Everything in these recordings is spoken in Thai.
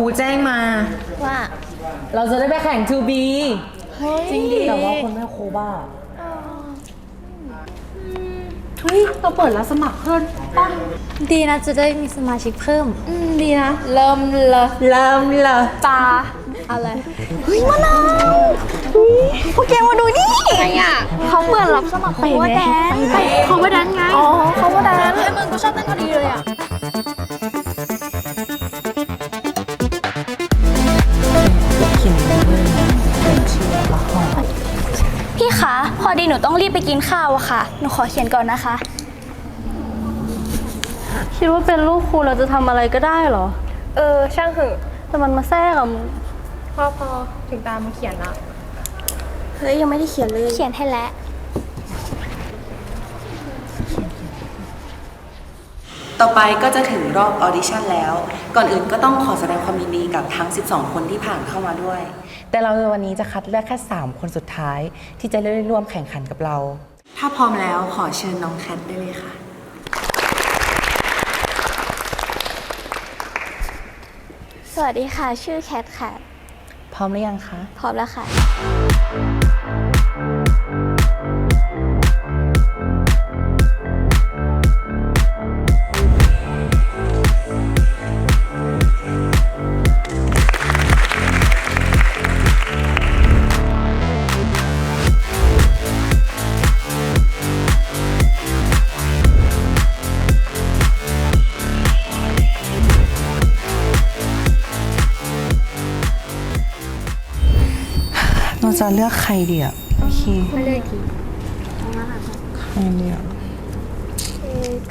รูแจ้งมา ว่า เราจะได้ไปแข่ง 2B จริงดิแต่ว่าคนแม่ครูบ้าทุยเราเปิดรับสมัครเพิ่มป่ะดีนะจะได้มีสมาชิกเพิ่ม อืมดีนะ เริ่มเลยเริ่มเลยตาอะไรเฮ้ยมะนาวพวกแกมาดูนี่ไงอะเขาเปิดรับสมัครไปโค้ไหมดแดนไปเขาว่าดันไงอ๋อเขาว่าแดนเฮ้ยมึงกูชอบเต้นพอดีเลยอะ คะ พอดีหนูต้องรีบไปกินข้าวอะค่ะ หนูขอเขียนก่อนนะคะ คิดว่าเป็นลูกครูเราจะทำอะไรก็ได้เหรอ เออ ช่างเหอะแต่มันมาแทรกอะมึงพอพอถึงตามมาเขียนละ เฮ้ยยังไม่ได้เขียนเลย เขียนให้แล้ว ต่อไปก็จะถึงรอบออดิชั่นแล้ว ก่อนอื่นก็ต้องขอแสดงความยินดีกับทั้ง 12 คนที่ผ่านเข้ามาด้วย แต่เราวันนี้จะคัดเลือกแค่ 3 คนสุดท้าย ที่จะได้ร่วมแข่งขันกับเรา ถ้าพร้อมแล้วขอเชิญน้องแคทได้เลยค่ะ สวัสดีค่ะ ชื่อแคทค่ะ พร้อมหรือยังคะ พร้อมแล้วค่ะ จะเลือกใครดีอะโอเคไม่เลยทีใครดีอะ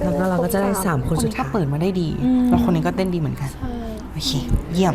แล้วก็เราก็จะได้3คนคนสุดนี้ก็ท้ายเปิดมาได้ดี แล้วคนนี้ก็เต้นดีเหมือนกัน โอเค เยี่ยม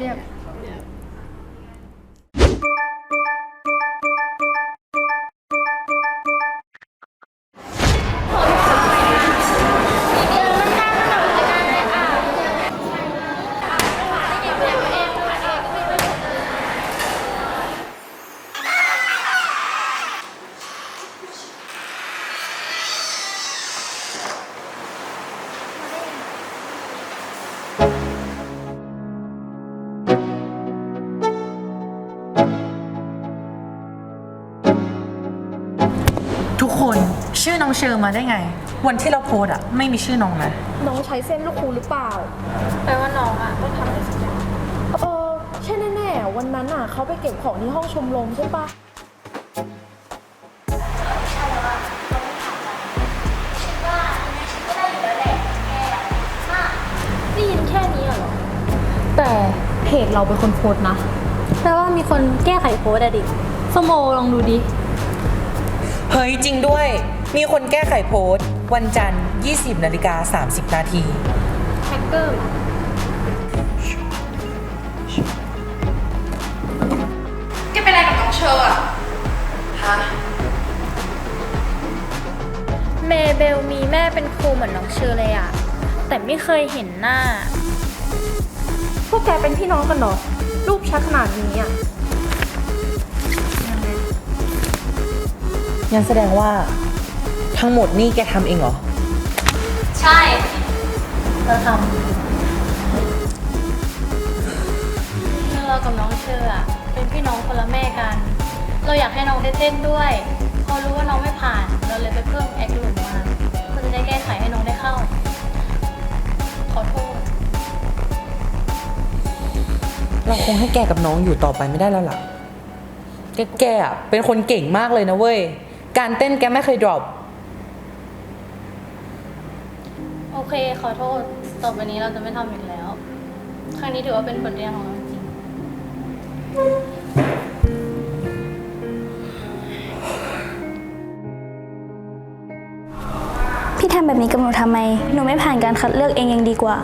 คนชื่อน้องเชอร์มาได้ไง วันที่เราโพสต์อะไม่มีชื่อน้องนะน้องใช้เส้นลูกครูหรือเปล่า แปลว่าน้องอะต้องทำอะไรสักอย่างเออใช่แน่ๆ วันนั้นอะเขาไปเก็บของที่ห้องชมรมใช่ปะได้ยินแค่นี้เหรอ แต่เพจเราเป็นคนโพสต์นะ แปลว่ามีคนแก้ไขโค้ดอะดิสโมลองดูดิ เฮ้ยจริงด้วย มีคนแก้ไขโพสต์ วันจันทร์ 20นาฬิกา30 นาทีแฮกเกอร์เมเบลมีแม่เป็นครูเหมือนน้องเชอเลยอะแต่ไม่เคยเห็นหน้า พวกแกเป็นพี่น้องกันเหรอรูปชัดขนาดนี้อะ งั้นแสดงว่าทั้งหมดนี่แกทำเองเหรอ ใช่ เราทำเรากับน้องเชอร์อะเป็นพี่น้องคนละแม่กัน เราอยากให้น้องได้เต้นด้วย พอรู้ว่าน้องไม่ผ่าน เราเลยไปเพิ่มแอคลูนมาเพื่อจะได้แก้ไขให้น้องได้เข้า ขอโทษ เราคงให้แกกับน้องอยู่ต่อไปไม่ได้แล้วล่ะ แกแกอะเป็นคนเก่งมากเลยนะเว้ย การเต้นแกไม่เคยดรอปโอเค ขอโทษ ต่อไปนี้เราจะไม่ทำอีกแล้ว ครั้งนี้ถือว่าเป็นบทเรียนของเราจริง พี่ทำแบบนี้กับหนูทำไม หนูไม่ผ่านการคัดเลือกเองยังดีกว่า